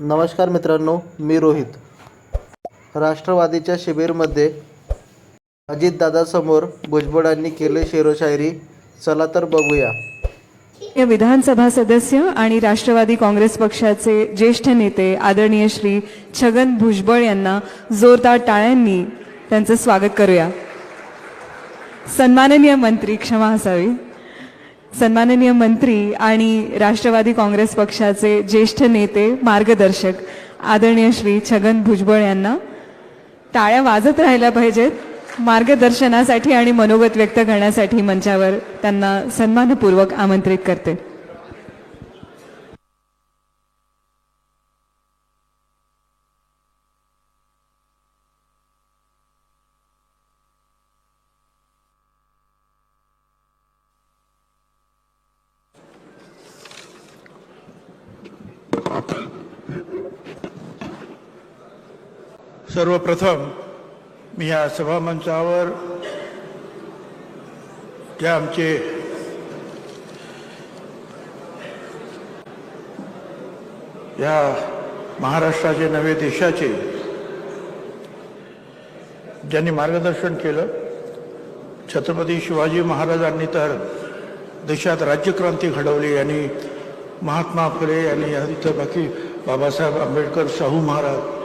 नमस्कार मित्रांनो मी रोहित. राष्ट्रवादीच्या शिबिरमध्ये अजितदादासमोर भुजबळांनी केले शेरोशायरी. चला तर बघूया. या विधानसभा सदस्य आणि राष्ट्रवादी काँग्रेस पक्षाचे ज्येष्ठ नेते आदरणीय श्री छगन भुजबळ यांना जोरदार टाळ्यांनी त्यांचं स्वागत करूया. सन्माननीय मंत्री क्षमा असावी सन्माननीय मंत्री आणि राष्ट्रवादी काँग्रेस पक्षाचे ज्येष्ठ नेते मार्गदर्शक आदरणीय श्री छगन भुजबळ यांना. टाळ्या वाजत राहिल्या पाहिजेत. मार्गदर्शनासाठी आणि मनोगत व्यक्त करण्यासाठी मंचावर त्यांना सन्मानपूर्वक आमंत्रित करते. सर्वप्रथम मी या सभामंचावर जे आमचे या महाराष्ट्राचे नवे देशाचे ज्यांनी मार्गदर्शन केलं छत्रपती शिवाजी महाराजांनी तर देशात राज्यक्रांती घडवली आणि महात्मा फुले आणि इथं बाकी बाबासाहेब आंबेडकर शाहू महाराज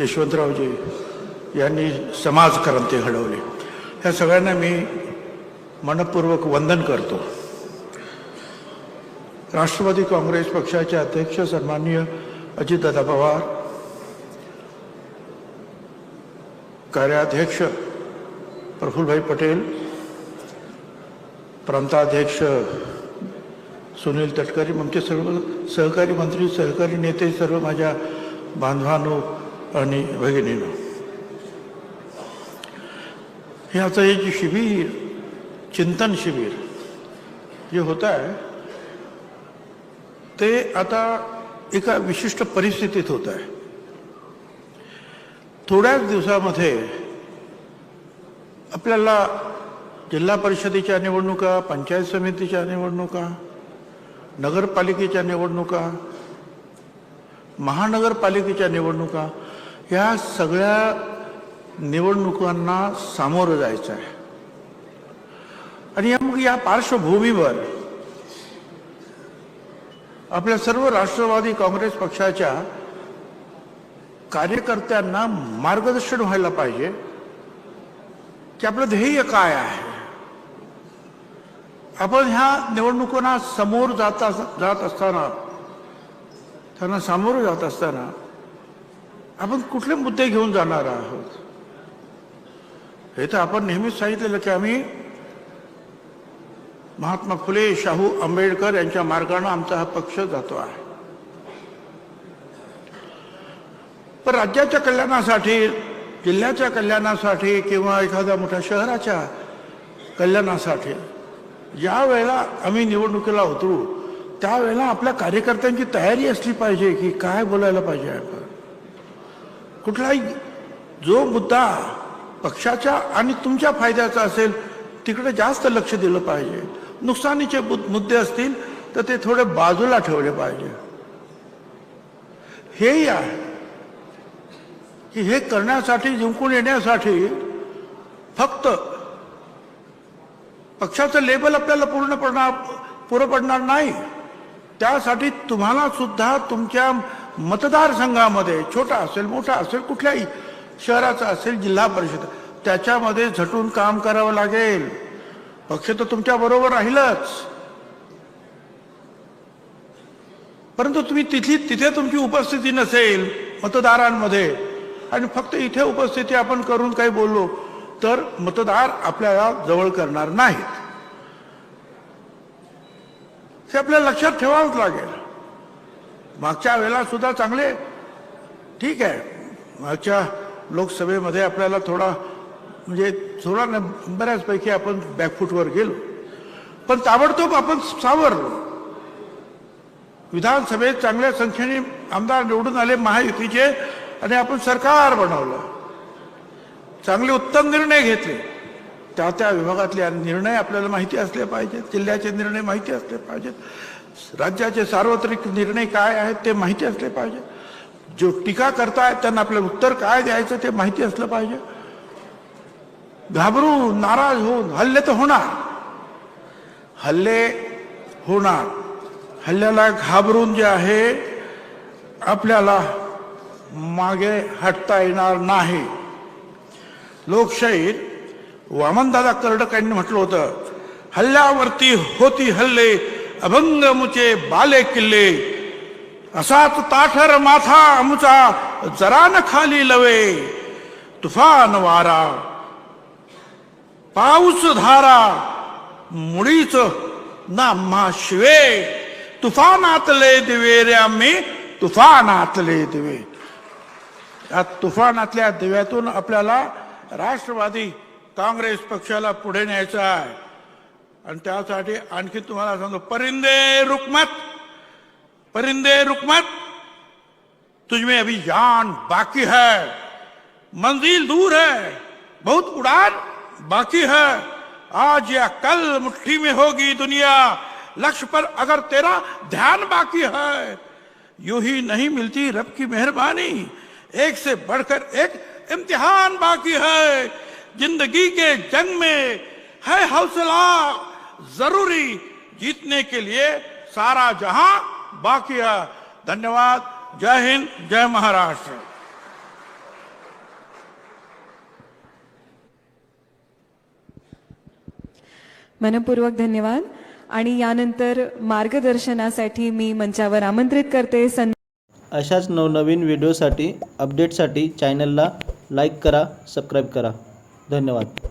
यशवंतरावजी यांनी समाजक्रांती घडवली. ह्या सगळ्यांना मी मनपूर्वक वंदन करतो. राष्ट्रवादी काँग्रेस पक्षाचे अध्यक्ष सन्माननीय अजितदादा पवार कार्याध्यक्ष प्रफुल्लभाई पटेल प्रांताध्यक्ष सुनील तटकरी आमचे सर्व सहकारी मंत्री सहकारी नेते सर्व माझ्या बांधवांनो आणि भगिनीनो हे आता हे जे शिबिर चिंतन शिबिर जे होत आहे ते आता एका विशिष्ट परिस्थितीत होत आहे थोड्याच दिवसामध्ये आपल्याला जिल्हा परिषदेच्या निवडणुका पंचायत समितीच्या निवडणुका नगरपालिकेच्या निवडणुका महानगरपालिकेच्या निवडणुका या सगळ्या निवडणुकांना सामोरं जायचं आहे. आणि या मग या पार्श्वभूमीवर आपल्या सर्व राष्ट्रवादी काँग्रेस पक्षाच्या कार्यकर्त्यांना मार्गदर्शन व्हायला पाहिजे की आपलं ध्येय काय आहे? आपण ह्या निवडणुकांना समोर जाता जात असताना त्यांना सामोरं जात असताना आपण कुठले मुद्दे घेऊन जाणार आहोत? हे तर आपण नेहमीच सांगितलेलं की आम्ही महात्मा फुले शाहू आंबेडकर यांच्या मार्गाने आमचा हा पक्ष जातो आहे. पण राज्याच्या कल्याणासाठी जिल्ह्याच्या कल्याणासाठी किंवा एखाद्या मोठ्या शहराच्या कल्याणासाठी ज्या वेळेला आम्ही निवडणुकीला उतरू त्यावेळेला आपल्या कार्यकर्त्यांची तयारी असली पाहिजे की काय बोलायला पाहिजे आपण? कुठलाही जो मुद्दा पक्षाच्या आणि तुमच्या फायद्याचा असेल तिकडे जास्त लक्ष दिलं पाहिजे. नुकसानीचे मुद्दे असतील तर ते थोडे बाजूला ठेवले पाहिजे. हेही आहे की हे करण्यासाठी जिंकून येण्यासाठी फक्त पक्षाचं लेबल आपल्याला पूर्ण पडणार पुरं पडणार नाही. त्यासाठी तुम्हाला सुद्धा तुमच्या मतदारसंघामध्ये छोटा असेल मोठा असेल कुठल्याही शहराचा असेल जिल्हा परिषद त्याच्यामध्ये झटून काम करावं लागेल. पक्ष तर तुमच्या बरोबर राहीलच. परंतु तुम्ही तिथली तिथे तुमची उपस्थिती नसेल मतदारांमध्ये आणि फक्त इथे उपस्थिती आपण करून काही बोललो तर मतदार आपल्याला जवळ करणार नाहीत. हे आपल्याला लक्षात ठेवावंच लागेल. मागच्या वेळेला सुद्धा चांगले. ठीक आहे. मागच्या लोकसभेमध्ये आपल्याला थोडा म्हणजे थोडा बऱ्याचपैकी आपण बॅकफूटवर गेलो. पण ताबडतोब आपण सावरलो. विधानसभेत चांगल्या संख्येने आमदार निवडून आले महायुतीचे आणि आपण सरकार बनवलं. चांगले उत्तम निर्णय घेतले. त्या त्या विभागातले निर्णय आपल्याला माहिती असले पाहिजेत. जिल्ह्याचे निर्णय माहिती असले पाहिजेत. राज्याचे सार्वत्रिक निर्णय काय आहेत ते माहिती असले पाहिजे. जो टीका करतायत त्यांना आपलं उत्तर काय द्यायचं ते माहिती असलं पाहिजे. घाबरून नाराज होऊन हल्ले तर होणार. हल्ले होणार. हल्ल्याला घाबरून जे आहे आपल्याला मागे हटता येणार नाही. लोकशाहीत वामनदादा कर्डक यांनी म्हटलं होतं हल्ल्यावरती होती हल्ले अभंग मुचे बाले किल्ले असाच ताठर माथा आमचा जरा न खाली लवे. तुफान वारा. पाऊस धारा. मुळीच ना मा शिवे. तुफानातले दिवे रे आम्ही तुफानातले दिवे. या तुफानातल्या दिव्यातून आपल्याला राष्ट्रवादी काँग्रेस पक्षाला पुढे न्यायचं आहे. आणि त्यासाठी तुम्हाला सांगतो, परिंदे रुकमत परिंदे रुकमत, तुझमें अभी जान बाकी है, मंजिल दूर है, बहुत उड़ान बाकी है, आज या कल मुट्ठी में होगी दुनिया, लक्ष्य पर अगर तेरा ध्यान बाकी है, यू ही नहीं मिलती रब की मेहरबानी, एक से बढ़कर एक इम्तिहान बाकी है, ज़िंदगी के जंग में है हौसला। जरूरी जीतने के लिए सारा जहां बाकी है। धन्यवाद। जय हिंद जय महाराष्ट्र। मनपूर्वक धन्यवाद। आणि यानंतर मार्गदर्शनासाठी मी मंचावर आमंत्रित करते। सन अशाच नवनवीन व्हिडिओसाठी अपडेटसाठी चॅनलला लाईक करा सबस्क्राईब करा. धन्यवाद.